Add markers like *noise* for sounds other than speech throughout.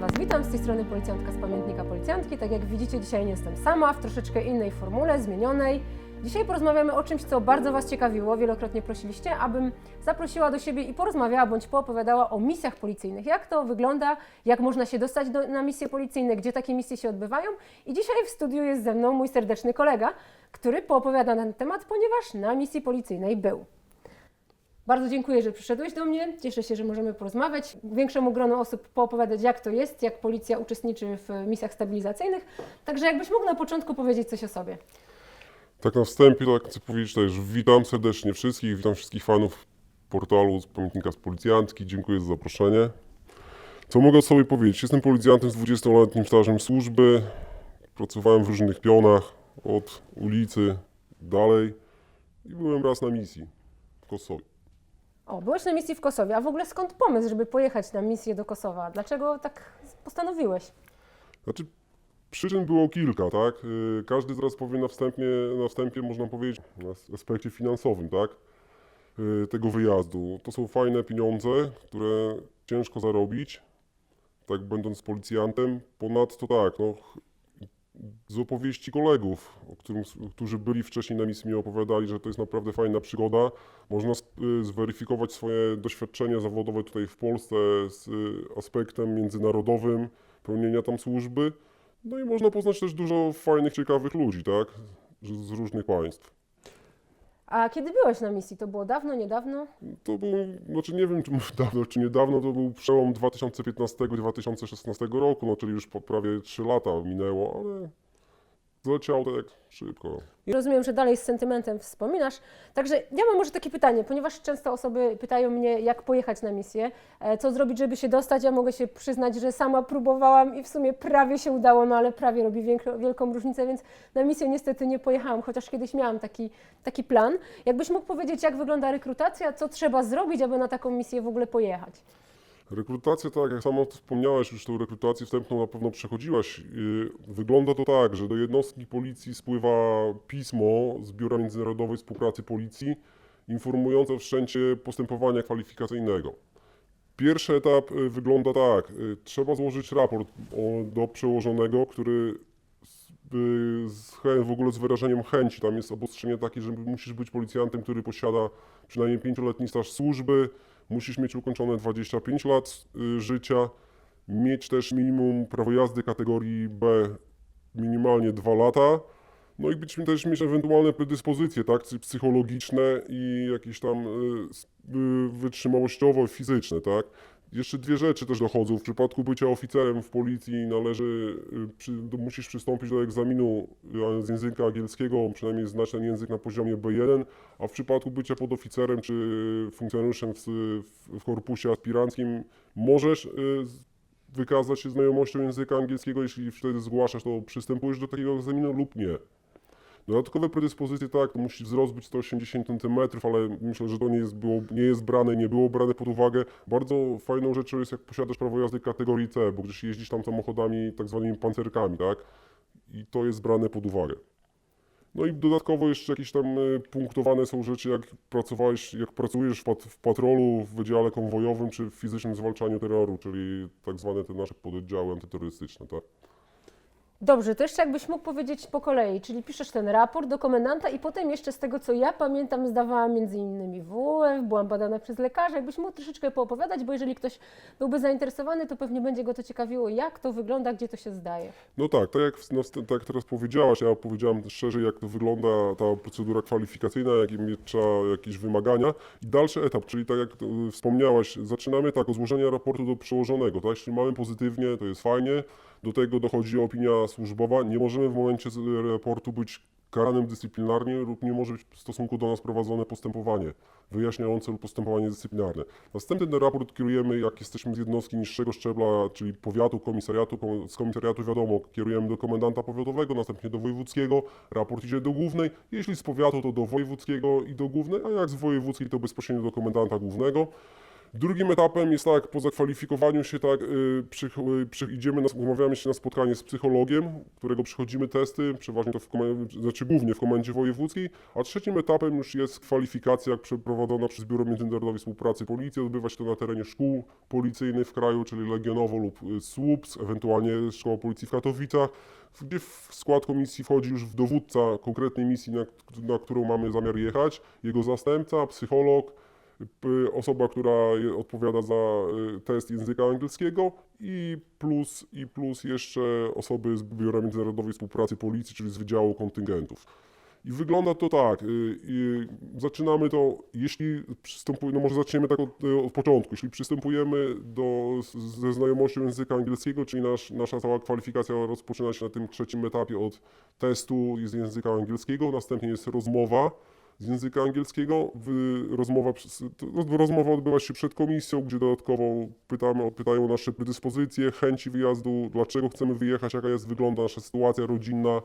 Was witam. Z tej strony policjantka z pamiętnika policjantki. Tak jak widzicie, dzisiaj nie jestem sama, w troszeczkę innej formule, zmienionej. Dzisiaj porozmawiamy o czymś, co bardzo Was ciekawiło. Wielokrotnie prosiliście, abym zaprosiła do siebie i porozmawiała bądź poopowiadała o misjach policyjnych. Jak to wygląda, jak można się dostać do, na misje policyjne, gdzie takie misje się odbywają. I dzisiaj w studiu jest ze mną mój serdeczny kolega, który poopowiada na ten temat, ponieważ na misji policyjnej był. Bardzo dziękuję, że przyszedłeś do mnie. Cieszę się, że możemy porozmawiać. Większemu gronu osób poopowiadać, jak to jest, jak policja uczestniczy w misjach stabilizacyjnych. Także jakbyś mógł na początku powiedzieć coś o sobie. Tak na wstępie, tak chcę powiedzieć też, witam serdecznie wszystkich, witam wszystkich fanów portalu z Pamiętnika z Policjantki, dziękuję za zaproszenie. Co mogę o sobie powiedzieć? Jestem policjantem z 20-letnim stażem służby, pracowałem w różnych pionach, od ulicy dalej i byłem raz na misji w Kosowie. O, byłeś na misji w Kosowie, a w ogóle skąd pomysł, żeby pojechać na misję do Kosowa? Dlaczego tak postanowiłeś? Znaczy, przyczyn było kilka, tak? Yy, Każdy zaraz powie na wstępie, na wstępie można powiedzieć, na aspekcie finansowym, tak? Yy, Tego wyjazdu. To są fajne pieniądze, które ciężko zarobić, tak będąc policjantem. Ponadto tak, no, z opowieści kolegów, którym, którzy byli wcześniej na misji, mi opowiadali, że to jest naprawdę fajna przygoda. Można y, zweryfikować swoje doświadczenia zawodowe tutaj w Polsce z y, aspektem międzynarodowym pełnienia tam służby. No i można poznać też dużo fajnych, ciekawych ludzi, tak? Z różnych państw. A kiedy byłeś na misji? To było dawno, niedawno? To był, znaczy nie wiem, czy *laughs* dawno, czy niedawno, to był przełom 2015-2016 roku, no czyli już po prawie 3 lata minęło, ale zleciało tak szybko. Rozumiem, że dalej z sentymentem wspominasz. Także ja mam może takie pytanie, ponieważ często osoby pytają mnie, jak pojechać na misję, e, co zrobić, żeby się dostać. Ja mogę się przyznać, że sama próbowałam i w sumie prawie się udało, no ale prawie robi wielką różnicę, więc na misję niestety nie pojechałam, chociaż kiedyś miałam taki, taki plan. Jakbyś mógł powiedzieć, jak wygląda rekrutacja, co trzeba zrobić, aby na taką misję w ogóle pojechać? Rekrutacja, tak jak sama wspomniałaś, już tą rekrutację wstępną na pewno przechodziłaś. Yy, Wygląda to tak, że do jednostki policji spływa pismo z Biura Międzynarodowej Współpracy Policji informujące o wszczęcie postępowania kwalifikacyjnego. Pierwszy etap y, wygląda tak. y, Trzeba złożyć raport do przełożonego, który z, y, w ogóle z wyrażeniem chęci. Tam jest obostrzenie takie, że musisz być policjantem, który posiada przynajmniej pięcioletni staż służby, musisz mieć ukończone 25 lat y, życia, mieć też minimum prawo jazdy kategorii B minimalnie 2 lata, no i być też mieć ewentualne predyspozycje, tak, psychologiczne i jakieś tam y, y, wytrzymałościowe, fizyczne, tak. Jeszcze dwie rzeczy też dochodzą. W przypadku bycia oficerem w policji należy, y, przy, musisz przystąpić do egzaminu y, z języka angielskiego, przynajmniej znać ten język na poziomie B1, a w przypadku bycia podoficerem czy funkcjonariuszem w, w, korpusie aspiranckim możesz y, wykazać się znajomością języka angielskiego, jeśli wtedy zgłaszasz, to przystępujesz do takiego egzaminu lub nie. Dodatkowe predyspozycje, tak, musi wzrost być 180 cm, ale myślę, że to nie jest, było, nie jest brane, nie było brane pod uwagę. Bardzo fajną rzeczą jest, jak posiadasz prawo jazdy kategorii C, bo gdzieś jeździsz tam samochodami tak zwanymi pancerkami, tak, i to jest brane pod uwagę. No i dodatkowo jeszcze jakieś tam y, punktowane są rzeczy, jak pracowałeś, jak pracujesz w, w patrolu, w wydziale konwojowym, czy w fizycznym zwalczaniu terroru, czyli tak zwane te nasze pododdziały antyterrorystyczne, tak. Dobrze, to jeszcze jakbyś mógł powiedzieć po kolei, czyli piszesz ten raport do komendanta i potem jeszcze z tego, co ja pamiętam, zdawałam między innymi WF, byłam badana przez lekarza, jakbyś mógł troszeczkę poopowiadać, bo jeżeli ktoś byłby zainteresowany, to pewnie będzie go to ciekawiło, jak to wygląda, gdzie to się zdaje. No tak, tak jak, wstę- tak jak teraz powiedziałaś, ja powiedziałem też szerzej, jak to wygląda ta procedura kwalifikacyjna, jakie trzeba jakieś wymagania. I dalszy etap, czyli tak jak e, wspomniałaś, zaczynamy tak, od złożenia raportu do przełożonego, tak? Jeśli mamy pozytywnie, to jest fajnie, do tego dochodzi opinia służbowa, nie możemy w momencie raportu być karanym dyscyplinarnie lub nie może być w stosunku do nas prowadzone postępowanie wyjaśniające lub postępowanie dyscyplinarne. Następny raport kierujemy, jak jesteśmy z jednostki niższego szczebla, czyli powiatu, komisariatu, kom- z komisariatu wiadomo, kierujemy do komendanta powiatowego, następnie do wojewódzkiego, raport idzie do głównej, jeśli z powiatu to do wojewódzkiego i do głównej, a jak z wojewódzkiej to bezpośrednio do komendanta głównego. Drugim etapem jest tak, po zakwalifikowaniu się tak, y, przych, y, przy, idziemy, na, umawiamy się na spotkanie z psychologiem, którego przychodzimy testy, przeważnie to w komendzie, znaczy głównie w komendzie wojewódzkiej, a trzecim etapem już jest kwalifikacja przeprowadzona przez Biuro Międzynarodowej Współpracy Policji. Odbywa się to na terenie szkół policyjnych w kraju, czyli Legionowo lub SUPS, ewentualnie Szkoła Policji w Katowicach, gdzie w skład komisji wchodzi już dowódca konkretnej misji, na, na którą mamy zamiar jechać, jego zastępca, psycholog, osoba, która odpowiada za y, test języka angielskiego i plus, i plus jeszcze osoby z Biura Międzynarodowej Współpracy Policji, czyli z Wydziału Kontyngentów. I wygląda to tak, y, zaczynamy to, jeśli przystępujemy, no może zaczniemy tak od, y, od początku, jeśli przystępujemy do, ze znajomością języka angielskiego, czyli nasz, nasza cała kwalifikacja rozpoczyna się na tym trzecim etapie od testu z języka angielskiego, następnie jest rozmowa, z języka angielskiego. Rozmowa, to- rozmowa odbywa się przed komisją, gdzie dodatkowo pytamy, pytają nasze predyspozycje, chęci wyjazdu, dlaczego chcemy wyjechać, jaka jest, wygląda nasza sytuacja rodzinna,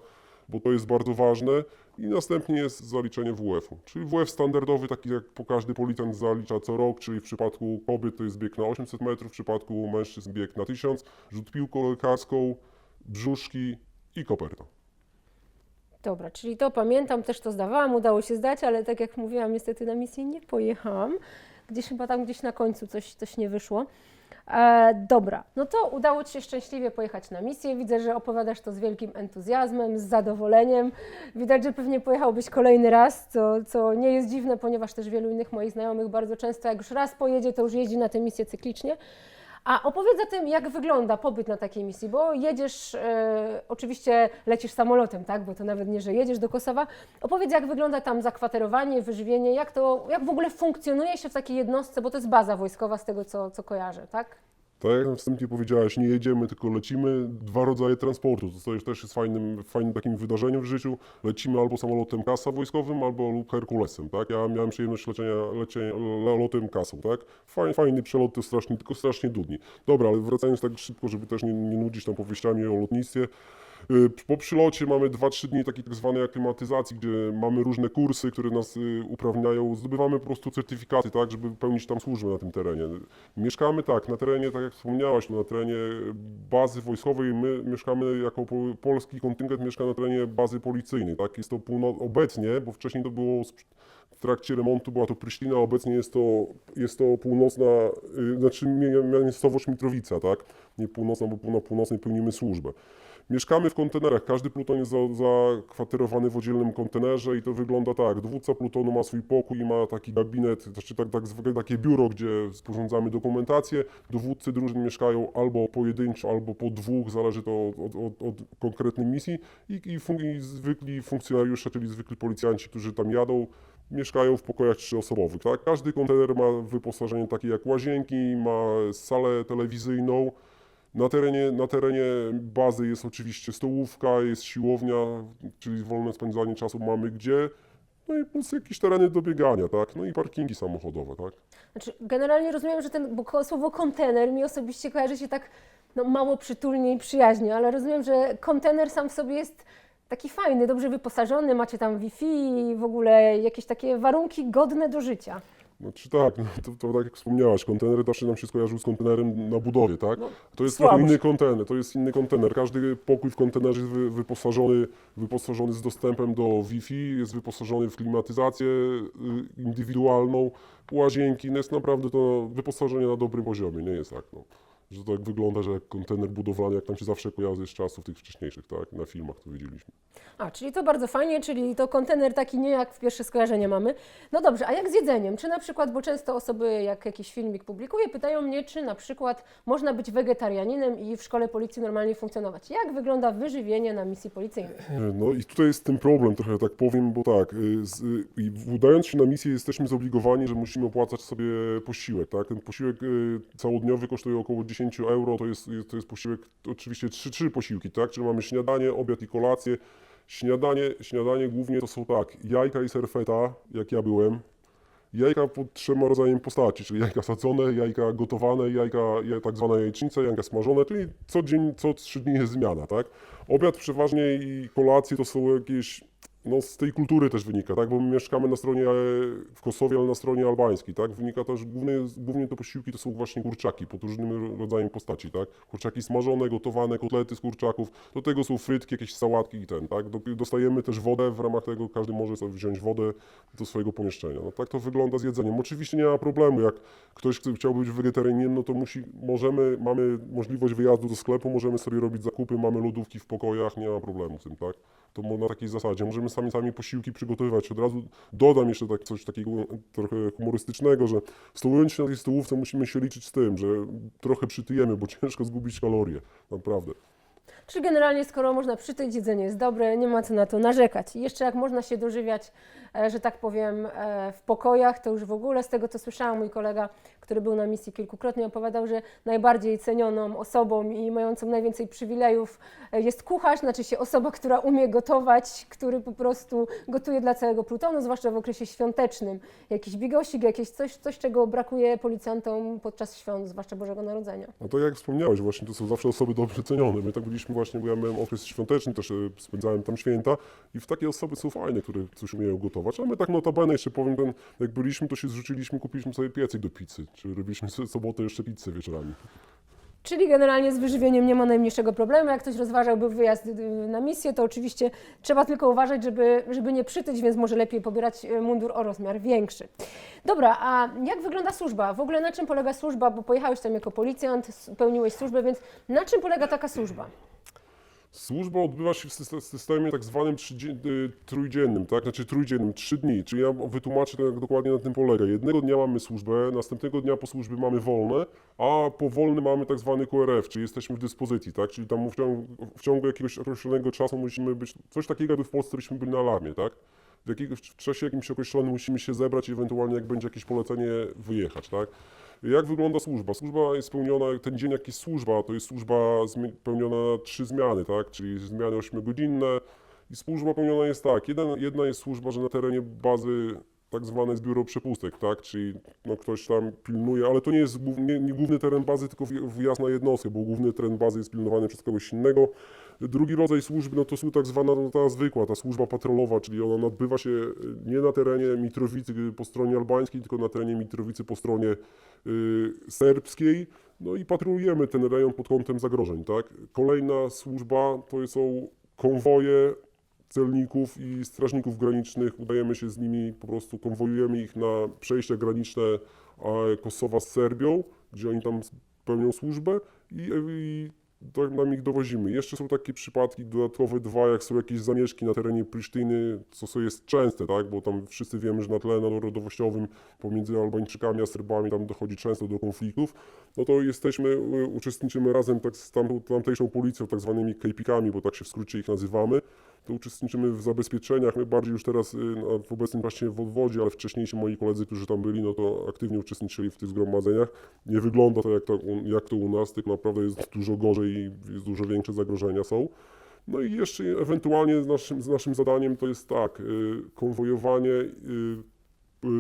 bo to jest bardzo ważne. I następnie jest zaliczenie WF-u. Czyli WF standardowy, taki jak po każdy policjant zalicza co rok, czyli w przypadku kobiet to jest bieg na 800 metrów, w przypadku mężczyzn bieg na 1000, rzut piłką lekarską, brzuszki i koperta. Dobra, czyli to pamiętam, też to zdawałam, udało się zdać, ale tak jak mówiłam, niestety na misję nie pojechałam. Gdzieś chyba tam gdzieś na końcu coś, coś nie wyszło. E, dobra, no to udało Ci się szczęśliwie pojechać na misję. Widzę, że opowiadasz to z wielkim entuzjazmem, z zadowoleniem. Widać, że pewnie pojechałbyś kolejny raz, co, co nie jest dziwne, ponieważ też wielu innych moich znajomych bardzo często, jak już raz pojedzie, to już jeździ na tę misję cyklicznie. A opowiedz o tym, jak wygląda pobyt na takiej misji, bo jedziesz, e, oczywiście lecisz samolotem, tak, bo to nawet nie, że jedziesz do Kosowa. Opowiedz, jak wygląda tam zakwaterowanie, wyżywienie, jak to, jak w ogóle funkcjonuje się w takiej jednostce, bo to jest baza wojskowa z tego, co, co kojarzę, tak? Tak jak na wstępie powiedziałeś, nie jedziemy, tylko lecimy. Dwa rodzaje transportu, to jest- też jest fajnym, fajnym takim wydarzeniem w życiu. Lecimy albo samolotem kasa wojskowym, albo lub Herkulesem, tak? Ja miałem przyjemność leczenia, leczenia lotem kasą, tak? Fajny, fajny przelot, to strasznie, tylko strasznie dudni. Dobra, ale wracając tak szybko, żeby też nie, nie nudzić tam powieściami o lotnictwie. Y, Po przylocie mamy 2-3 dni takiej tak zwanej aklimatyzacji, gdzie mamy różne kursy, które nas y, uprawniają. Zdobywamy po prostu certyfikaty, tak, żeby pełnić tam służbę na tym terenie. Mieszkamy tak, na terenie, tak jak wspomniałaś, no, na terenie bazy wojskowej. My mieszkamy jako po- polski kontyngent mieszka na terenie bazy policyjnej, tak. Jest to półno- obecnie, bo wcześniej to było w trakcie remontu była to Prysztina, a obecnie jest to, jest to północna, y, znaczy mie- miejscowość Mitrowica, tak? Nie północna, bo na północnej pełnimy służbę. Mieszkamy w kontenerach, każdy pluton jest za, zakwaterowany w oddzielnym kontenerze i to wygląda tak. Dowódca plutonu ma swój pokój i ma taki gabinet, znaczy tak, tak takie biuro, gdzie sporządzamy dokumentację. Dowódcy drużyn mieszkają albo pojedynczo, albo po dwóch, zależy to od, od, od, od konkretnej misji i, i, fun- i zwykli funkcjonariusze, czyli zwykli policjanci, którzy tam jadą, mieszkają w pokojach trzyosobowych. Tak? Każdy kontener ma wyposażenie takie jak łazienki, ma salę telewizyjną. Na terenie, na terenie bazy jest oczywiście stołówka, jest siłownia, czyli wolne spędzanie czasu mamy gdzie. No i plus jakieś tereny do biegania, tak? No i parkingi samochodowe, tak? Znaczy, generalnie rozumiem, że ten, bo słowo kontener mi osobiście kojarzy się tak no, mało przytulnie i przyjaźnie, ale rozumiem, że kontener sam w sobie jest taki fajny, dobrze wyposażony, macie tam Wi-Fi i w ogóle jakieś takie warunki godne do życia. Znaczy tak, no to, to tak jak wspomniałaś, kontener zawsze nam się skojarzył z kontenerem na budowie, tak? No, To jest trochę inny kontener, to jest inny kontener. Każdy pokój w kontenerze jest wy, wyposażony, wyposażony z dostępem do Wi-Fi, jest wyposażony w klimatyzację y, indywidualną, łazienki, no jest naprawdę to wyposażenie na dobrym poziomie, nie jest tak, no. Że to tak wygląda, że jak kontener budowlany, jak tam się zawsze kojarzy z czasów tych wcześniejszych, tak? Na filmach to widzieliśmy. A, czyli to bardzo fajnie, czyli to kontener taki nie jak w pierwsze skojarzenia mamy. No dobrze, a jak z jedzeniem? Czy na przykład, bo często osoby, jak jakiś filmik publikuję, pytają mnie, czy na przykład można być wegetarianinem i w szkole policji normalnie funkcjonować. Jak wygląda wyżywienie na misji policyjnej? No i tutaj jest ten problem, trochę tak powiem, bo tak, y, z, i udając się na misję jesteśmy zobligowani, że musimy opłacać sobie posiłek, tak? Ten posiłek całodniowy kosztuje około 10 euro, to jest, to jest posiłek, oczywiście trzy, trzy posiłki, tak? Czyli mamy śniadanie, obiad i kolację. Śniadanie, śniadanie głównie to są tak, jajka i serfeta, jak ja byłem, Jajka pod trzema rodzajami postaci, czyli jajka sadzone, jajka gotowane, jajka, ja- tak zwane jajecznice, jajka smażone, czyli co dzień, co trzy dni jest zmiana, tak? Obiad przeważnie i kolacje to są jakieś no, z tej kultury też wynika, tak? Bo my mieszkamy na stronie e, w Kosowie, ale na stronie albańskiej, tak? Wynika też, głównie, głównie te posiłki to są właśnie kurczaki pod różnymi rodzajami postaci, tak? Kurczaki smażone, gotowane, kotlety z kurczaków, do tego są frytki, jakieś sałatki i ten, tak? Do- Dostajemy też wodę, w ramach tego każdy może sobie wziąć wodę do swojego pomieszczenia. No tak to wygląda z jedzeniem. Oczywiście nie ma problemu, jak ktoś chciał być wegetarianinem, no to musi, możemy, mamy możliwość wyjazdu do sklepu, możemy sobie robić zakupy, mamy lodówki w pokojach, nie ma problemu z tym, tak? To na takiej zasadzie. Możemy sami sami posiłki przygotowywać. Od razu dodam jeszcze tak coś takiego trochę humorystycznego, że stołując się na tej stołówce musimy się liczyć z tym, że trochę przytyjemy, bo *laughs* ciężko zgubić kalorie. Naprawdę. Czyli generalnie, skoro można przytyć, jedzenie jest dobre, nie ma co na to narzekać. I jeszcze jak można się dożywiać, e, że tak powiem, e, w pokojach, to już w ogóle z tego, co słyszałam, mój kolega, który był na misji kilkukrotnie, opowiadał, że najbardziej cenioną osobą i mającą najwięcej przywilejów e, jest kucharz, znaczy się osoba, która umie gotować, który po prostu gotuje dla całego plutonu, zwłaszcza w okresie świątecznym. Jakiś bigosik, jakieś coś, coś czego brakuje policjantom podczas świąt, zwłaszcza Bożego Narodzenia. No to jak wspomniałeś, właśnie to są zawsze osoby dobrze cenione. My tak byliśmy właśnie, bo ja miałem okres świąteczny, też e, spędzałem tam święta i w takie osoby są fajne, które coś umieją gotować. A my tak notabene jeszcze powiem, ten, jak byliśmy, to się zrzuciliśmy, kupiliśmy sobie piecyk do pizzy, czyli robiliśmy sobie sobotę jeszcze pizzę wieczorami. Czyli generalnie z wyżywieniem nie ma najmniejszego problemu. Jak ktoś rozważałby wyjazd y, na misję, to oczywiście trzeba tylko uważać, żeby, żeby nie przytyć, więc może lepiej pobierać y, mundur o rozmiar większy. Dobra, a jak wygląda służba? W ogóle na czym polega służba? Bo pojechałeś tam jako policjant, pełniłeś służbę, więc na czym polega taka służba? Służba odbywa się w syste- systemie tak zwanym y, trójdziennym, tak? Znaczy trójdziennym, trzy dni. Czyli ja wytłumaczę to, jak dokładnie na tym polega. Jednego dnia mamy służbę, następnego dnia po służbie mamy wolne, a po wolnym mamy tak zwany QRF, czyli jesteśmy w dyspozycji, tak? Czyli tam w ciągu, w ciągu jakiegoś określonego czasu musimy być, coś takiego jakby w Polsce byśmy byli na alarmie, tak? W, jakiegoś, w czasie jakimś określonym musimy się zebrać i ewentualnie jak będzie jakieś polecenie wyjechać, tak? Jak wygląda służba? Służba jest pełniona, ten dzień jak jest służba, to jest służba pełniona na trzy zmiany, tak? Czyli zmiany ośmiogodzinne i służba pełniona jest tak. Jedna, jedna jest służba, że na terenie bazy tak zwane jest biuro przepustek, tak? Czyli no, ktoś tam pilnuje, ale to nie jest nie, nie główny teren bazy, tylko wj- wjazd na jednostkę, bo główny teren bazy jest pilnowany przez kogoś innego. Drugi rodzaj służby, no to są tak zwana no, ta zwykła, ta służba patrolowa, czyli ona odbywa się y, nie na terenie Mitrowicy po stronie albańskiej, tylko na terenie Mitrowicy po stronie y, serbskiej. No i patrolujemy ten rejon pod kątem zagrożeń, tak? Kolejna służba to są konwoje celników i strażników granicznych. Udajemy się z nimi, po prostu konwojujemy ich na przejścia graniczne e, Kosowa z Serbią, gdzie oni tam pełnią służbę i, i tak nam ich dowozimy. Jeszcze są takie przypadki dodatkowe dwa, jak są jakieś zamieszki na terenie Prisztyny, co co jest częste, tak? bo tam wszyscy wiemy, że na tle narodowościowym pomiędzy Albańczykami a Serbami tam dochodzi często do konfliktów, no to jesteśmy, y, uczestniczymy razem tak z tam, tamtejszą policją, tak zwanymi kejpikami, bo tak się w skrócie ich nazywamy, to uczestniczymy w zabezpieczeniach. My bardziej już teraz no, w obecnym czasie w odwodzie, ale wcześniejsi moi koledzy, którzy tam byli, no to aktywnie uczestniczyli w tych zgromadzeniach. Nie wygląda to jak to, jak to u nas, tylko naprawdę jest dużo gorzej i jest dużo większe zagrożenia są. No i jeszcze ewentualnie z naszym, z naszym zadaniem to jest tak, y, konwojowanie y,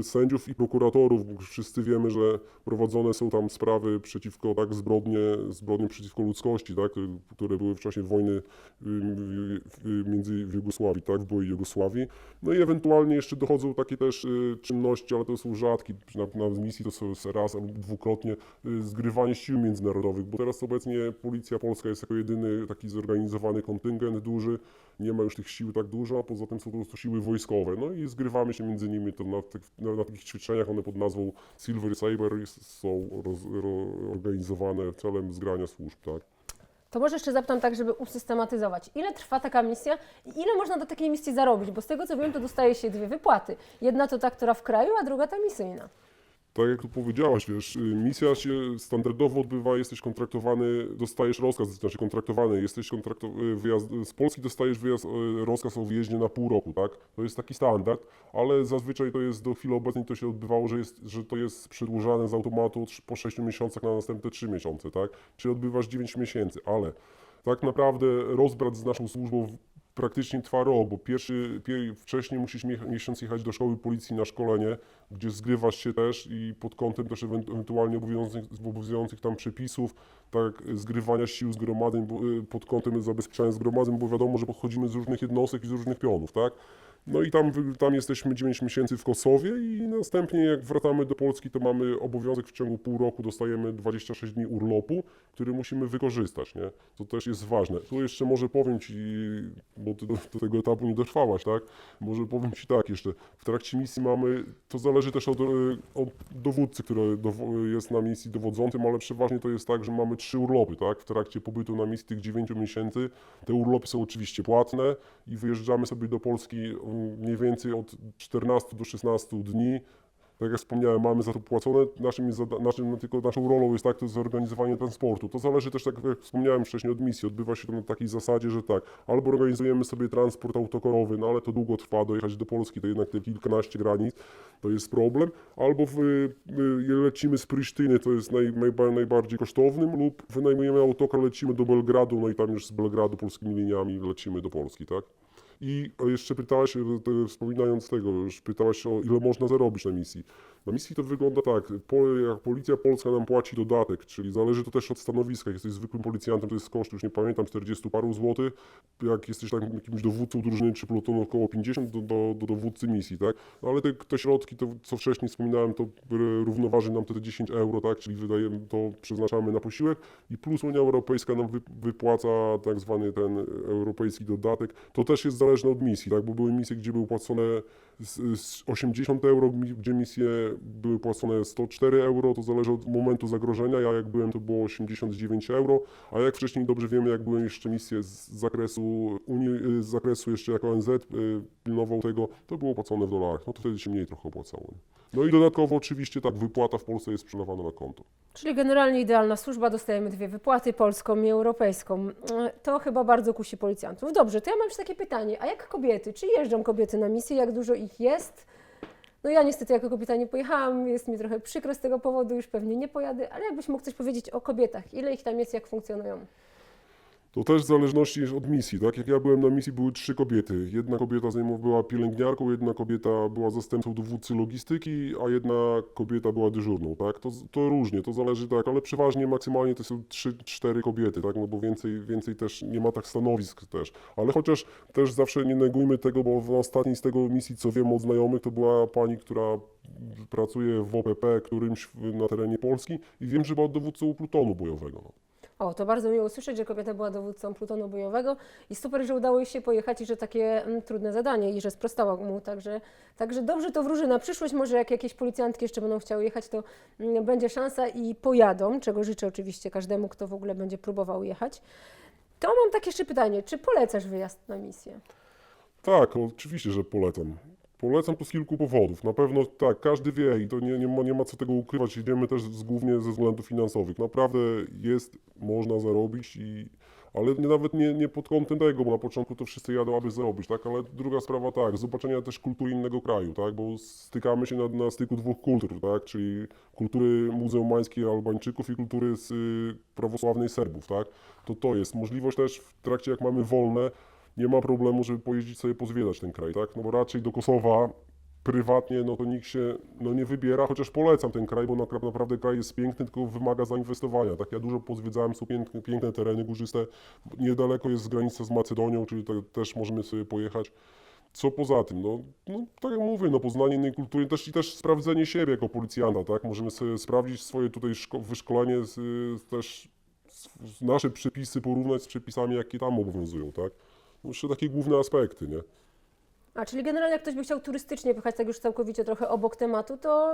sędziów i prokuratorów, bo wszyscy wiemy, że prowadzone są tam sprawy przeciwko, tak, zbrodnie, zbrodnie przeciwko ludzkości, tak, y, które były w czasie wojny y, y, y, między w Jugosławii, tak, w byłej Jugosławii. No i ewentualnie jeszcze dochodzą takie też y, czynności, ale to są rzadkie, na, na misji to są raz albo dwukrotnie, y, zgrywanie sił międzynarodowych, bo teraz obecnie policja polska jest jako jedyny taki zorganizowany kontyngent duży, nie ma już tych sił tak dużo, a poza tym są to po prostu siły wojskowe. No i zgrywamy się między nimi to na, tych, na, na takich ćwiczeniach, one pod nazwą Silver Saber są roz, ro, organizowane celem zgrania służb, tak. To może jeszcze zapytam tak, żeby usystematyzować. Ile trwa taka misja i ile można do takiej misji zarobić? Bo z tego co wiem, to dostaje się dwie wypłaty. Jedna to ta, która w kraju, a druga ta misyjna. Tak jak tu powiedziałaś, wiesz, y, misja się standardowo odbywa, jesteś kontraktowany, dostajesz rozkaz, znaczy kontraktowany, jesteś kontraktowany, wyjazd, z Polski dostajesz wyjazd, y, rozkaz o wyjeździe na pół roku, tak? To jest taki standard, ale zazwyczaj to jest do chwili obecnej to się odbywało, że, jest, że to jest przedłużane z automatu po 6 miesiącach na następne 3 miesiące, tak? Czyli odbywasz 9 miesięcy, ale tak naprawdę rozbrat z naszą służbą praktycznie trwa rok, bo pierwszy, pier, wcześniej musisz mie- miesiąc jechać do szkoły policji na szkolenie, gdzie zgrywasz się też i pod kątem też ewen- ewentualnie obowiązujących, obowiązujących tam przepisów, tak, zgrywania sił zgromadzeń, y, pod kątem zabezpieczania zgromadzeń, bo wiadomo, że pochodzimy z różnych jednostek i z różnych pionów, tak? No i tam, tam jesteśmy 9 miesięcy w Kosowie i następnie jak wracamy do Polski, to mamy obowiązek w ciągu pół roku dostajemy 26 dni urlopu, który musimy wykorzystać, nie? To też jest ważne. Tu jeszcze może powiem Ci, bo Ty do, do tego etapu nie dotrwałaś, tak? Może powiem Ci tak jeszcze, w trakcie misji mamy, to zależy też od, e, od dowódcy, który jest na misji dowodzącym, ale przeważnie to jest tak, że mamy trzy urlopy, tak? W trakcie pobytu na misji tych 9 miesięcy. Te urlopy są oczywiście płatne i wyjeżdżamy sobie do Polski mniej więcej od 14 do 16 dni. Tak jak wspomniałem, mamy za to płacone. Naszym, naszym, tylko naszą rolą jest tak, to zorganizowanie transportu. To zależy też, tak jak wspomniałem wcześniej, od misji. Odbywa się to na takiej zasadzie, że tak, albo organizujemy sobie transport autokorowy, no ale to długo trwa, dojechać do Polski to jednak te kilkanaście granic, to jest problem, albo w, lecimy z Prisztyny, to jest naj, najba- najbardziej kosztownym, lub wynajmujemy autokar, lecimy do Belgradu, no i tam już z Belgradu polskimi liniami lecimy do Polski, tak? I jeszcze pytałaś, e, wspominając tego, już pytałaś o ile można zarobić na misji. Na misji to wygląda tak, jak policja polska nam płaci dodatek, czyli zależy to też od stanowiska. Jak jesteś zwykłym policjantem, to jest koszt, już nie pamiętam, 40 paru złotych. Jak jesteś takim jakimś dowódcą drużyny czy plutonu, około 50 do, do, do dowódcy misji, tak? No ale te, te środki, to co wcześniej wspominałem, to równoważy nam te 10 euro, tak? Czyli wydajemy, to przeznaczamy na posiłek i plus Unia Europejska nam wy, wypłaca tak zwany ten europejski dodatek. To też jest zależne od misji, tak? Bo były misje, gdzie były płacone z, z 80 euro, gdzie misje były płacone 104 euro, to zależy od momentu zagrożenia. Ja jak byłem, to było 89 euro, a jak wcześniej dobrze wiemy, jak byłem jeszcze misje z zakresu Unii, z zakresu jeszcze jako ONZ y, pilnował tego, to było płacone w dolarach. No to wtedy się mniej trochę opłacało. No i dodatkowo oczywiście tak, wypłata w Polsce jest sprzedawana na konto. Czyli generalnie idealna służba, dostajemy dwie wypłaty, polską i europejską. E, To chyba bardzo kusi policjantów. Dobrze, to ja mam jeszcze takie pytanie, a jak kobiety? Czy jeżdżą kobiety na misję? Jak dużo ich jest? No ja niestety jako kobieta nie pojechałam, jest mi trochę przykro z tego powodu, już pewnie nie pojadę, ale jakbyś mógł coś powiedzieć o kobietach, ile ich tam jest, jak funkcjonują? To też w zależności od misji, tak? Jak ja byłem na misji, były trzy kobiety. Jedna kobieta zajmowała pielęgniarką, jedna kobieta była zastępcą dowódcy logistyki, a jedna kobieta była dyżurną, tak? To, to różnie, to zależy tak, ale przeważnie maksymalnie to są trzy, cztery kobiety, tak? No bo więcej, więcej też nie ma tak stanowisk też. Ale chociaż też zawsze nie negujmy tego, bo w ostatniej z tego misji, co wiem od znajomych, to była pani, która pracuje w OPP którymś na terenie Polski i wiem, że była dowódcą plutonu bojowego. O, to bardzo miło słyszeć, że kobieta była dowódcą plutonu bojowego i super, że udało jej się pojechać i że takie mm, trudne zadanie i że sprostała mu, także, także dobrze to wróży na przyszłość, może jak jakieś policjantki jeszcze będą chciały jechać, to mm, będzie szansa i pojadą, czego życzę oczywiście każdemu, kto w ogóle będzie próbował jechać. To mam takie jeszcze pytanie, czy polecasz wyjazd na misję? Tak, oczywiście, że polecam. Polecam to z kilku powodów. Na pewno tak, każdy wie i to nie, nie, ma, nie ma co tego ukrywać. Idziemy też z, głównie ze względów finansowych. Naprawdę jest, można zarobić i ale nie, nawet nie, nie pod kątem tego, bo na początku to wszyscy jadą, aby zarobić, tak? Ale druga sprawa tak, zobaczenia też kultury innego kraju, tak? Bo stykamy się na, na styku dwóch kultur, tak? Czyli kultury muzułmańskiej Albańczyków i kultury z, y, prawosławnej Serbów, tak? To to jest możliwość też w trakcie, jak mamy wolne, nie ma problemu, żeby pojeździć sobie pozwiedzać ten kraj, tak? No bo raczej do Kosowa prywatnie, no to nikt się no nie wybiera, chociaż polecam ten kraj, bo naprawdę kraj jest piękny, tylko wymaga zainwestowania, tak? Ja dużo pozwiedzałem, są piękne, piękne tereny górzyste, niedaleko jest granica z Macedonią, czyli te, też możemy sobie pojechać. Co poza tym, no, no tak jak mówię, no poznanie innej kultury też i też sprawdzenie siebie jako policjanta, tak? Możemy sobie sprawdzić swoje tutaj szko- wyszkolenie, z, też nasze przepisy porównać z przepisami, jakie tam obowiązują, tak? Jeszcze takie główne aspekty, nie? A, czyli generalnie jak ktoś by chciał turystycznie pojechać tak już całkowicie trochę obok tematu, to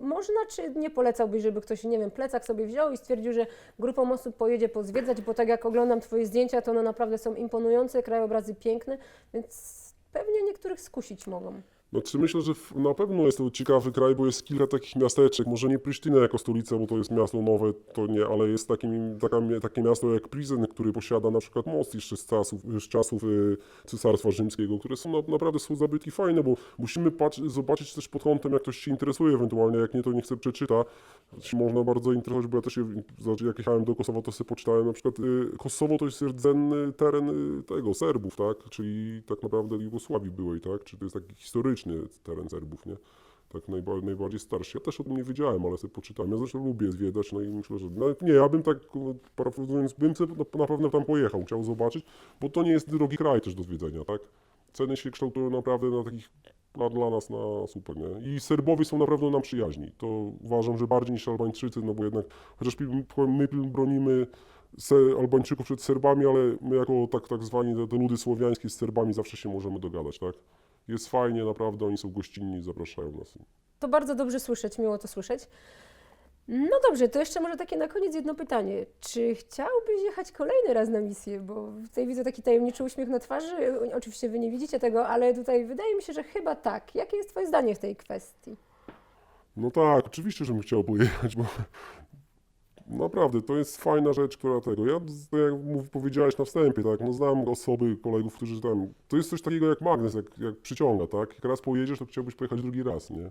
można, czy nie polecałbyś, żeby ktoś, nie wiem, plecak sobie wziął i stwierdził, że grupą osób pojedzie pozwiedzać, bo tak jak oglądam Twoje zdjęcia, to one naprawdę są imponujące, krajobrazy piękne, więc pewnie niektórych skusić mogą. Znaczy myślę, że na pewno jest to ciekawy kraj, bo jest kilka takich miasteczek, może nie Prisztyna jako stolica, bo to jest miasto nowe, to nie, ale jest takim, taka, takie miasto jak Prizren, który posiada na przykład most jeszcze z czasów, z czasów y, Cesarstwa Rzymskiego, które są na, naprawdę są zabytki fajne, bo musimy zobaczyć też pod kątem, jak ktoś się interesuje ewentualnie, jak nie, to nie chce przeczyta, się można bardzo interesować, bo ja też za- jak jechałem do Kosowa, to sobie poczytałem, na przykład y, Kosowo to jest rdzenny teren y, tego, Serbów, tak, czyli tak naprawdę Jugosławii byłej, tak, czy to jest taki historyczny teren Serbów, nie? Tak najba, najbardziej starszy. Ja też o tym nie wiedziałem, ale sobie poczytałem. Ja zresztą lubię zwiedzać, no i myślę, że nawet nie, ja bym tak, e, parafrazując, bym sobie na, na pewno tam pojechał, chciał zobaczyć, bo to nie jest drogi kraj też do zwiedzenia, tak? ceny się kształtują naprawdę na takich, dla nas na super, nie? I Serbowie są naprawdę nam przyjaźni. To uważam, że bardziej niż Albańczycy, no bo jednak, chociaż my bronimy Albańczyków przed Serbami, ale my jako tak, tak zwani te ludy słowiańskie z Serbami zawsze się możemy dogadać, tak? Jest fajnie, naprawdę, oni są gościnni, zapraszają nas. To bardzo dobrze słyszeć, miło to słyszeć. No dobrze, to jeszcze może takie na koniec jedno pytanie. Czy chciałbyś jechać kolejny raz na misję? Bo tutaj widzę taki tajemniczy uśmiech na twarzy. Oczywiście wy nie widzicie tego, ale tutaj wydaje mi się, że chyba tak. Jakie jest twoje zdanie w tej kwestii? No tak, oczywiście, żebym chciał pojechać, bo naprawdę to jest fajna rzecz, która tego. Ja, tak jak powiedziałeś na wstępie, tak, no znam osoby, kolegów, którzy tam. To jest coś takiego jak magnes, jak, jak przyciąga, tak? Jak raz pojedziesz, to chciałbyś pojechać drugi raz, nie?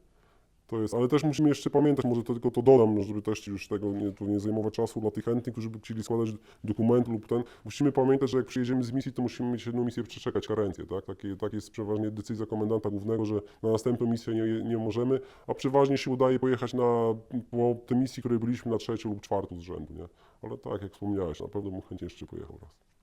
To jest, ale też musimy jeszcze pamiętać, może to tylko to dodam, żeby też już tego nie, tu nie zajmować czasu dla tych chętnych, którzy by chcieli składać dokumenty lub ten. Musimy pamiętać, że jak przyjedziemy z misji, to musimy mieć jedną misję przeczekać karencję, tak? Tak jest przeważnie decyzja komendanta głównego, że na następną misję nie, nie możemy, a przeważnie się udaje pojechać na po te misji, której byliśmy na trzecią lub czwartą z rzędu, nie? Ale tak, jak wspomniałeś, na pewno bym chętnie jeszcze pojechał raz.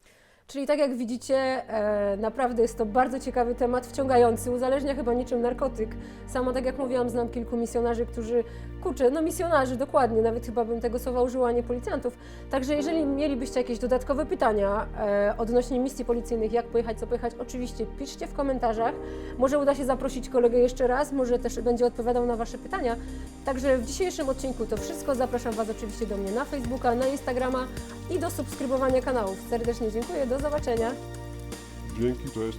Czyli tak jak widzicie, e, naprawdę jest to bardzo ciekawy temat, wciągający, uzależnia chyba niczym narkotyk. Sama tak jak mówiłam, znam kilku misjonarzy, którzy, kurczę, no misjonarzy, dokładnie, nawet chyba bym tego słowa użyła, nie policjantów. Także jeżeli mielibyście jakieś dodatkowe pytania e, odnośnie misji policyjnych, jak pojechać, co pojechać, oczywiście piszcie w komentarzach. Może uda się zaprosić kolegę jeszcze raz, może też będzie odpowiadał na Wasze pytania. Także w dzisiejszym odcinku to wszystko. Zapraszam Was oczywiście do mnie na Facebooka, na Instagrama i do subskrybowania kanałów. Serdecznie dziękuję, do zobaczenia. Dzięki, cześć.